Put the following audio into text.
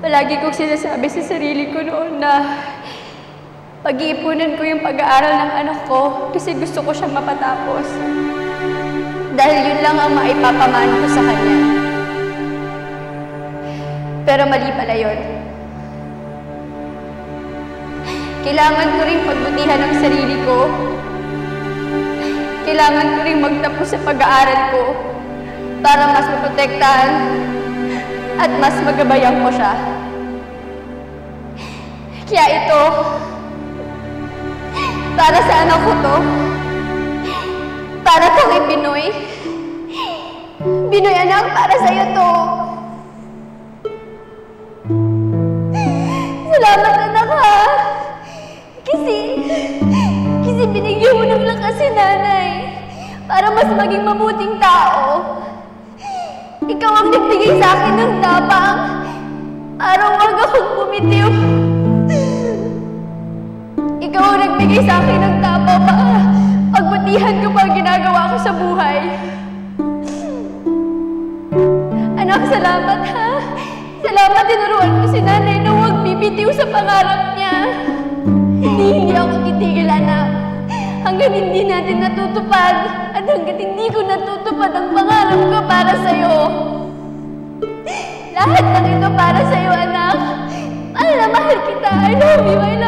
Palagi kong sinasabi sa sarili ko noon na pag-iipunan ko yung pag-aaral ng anak ko kasi gusto ko siyang mapatapos. Dahil yun lang ang maipapamana ko sa kanya. Pero mali pala yun. Kailangan ko rin pagbutihan ang sarili ko. Kailangan ko rin magtapos sa pag-aaral ko para mas maprotektahan at mas magabayan ko siya. Kaya ito, para sa anak ko to, para to kay Binoy. Binoy anak, para sa'yo to. Salamat anak ha. Kasi, kasi binigyan mo ng lakas si nanay para mas maging mabuting tao. Ikaw ang nagbigay sa akin ng tapang para huwag akong bumitiw. Ikaw ang nagbigay sa akin ng tapang para pagbutihan ko pa ang ginagawa ko sa buhay. Anak, salamat ha. Salamat tinuruan mo si nanay na huwag bibitiw sa pangarap niya. Hindi, hindi ako titigil, anak. Hanggang hindi natin natutupad at hanggang hindi ko natutupad ang pangarap ko para sa'yo. Lahat ng ito para sa'yo, anak. Mahal na mahal kita. I love you, I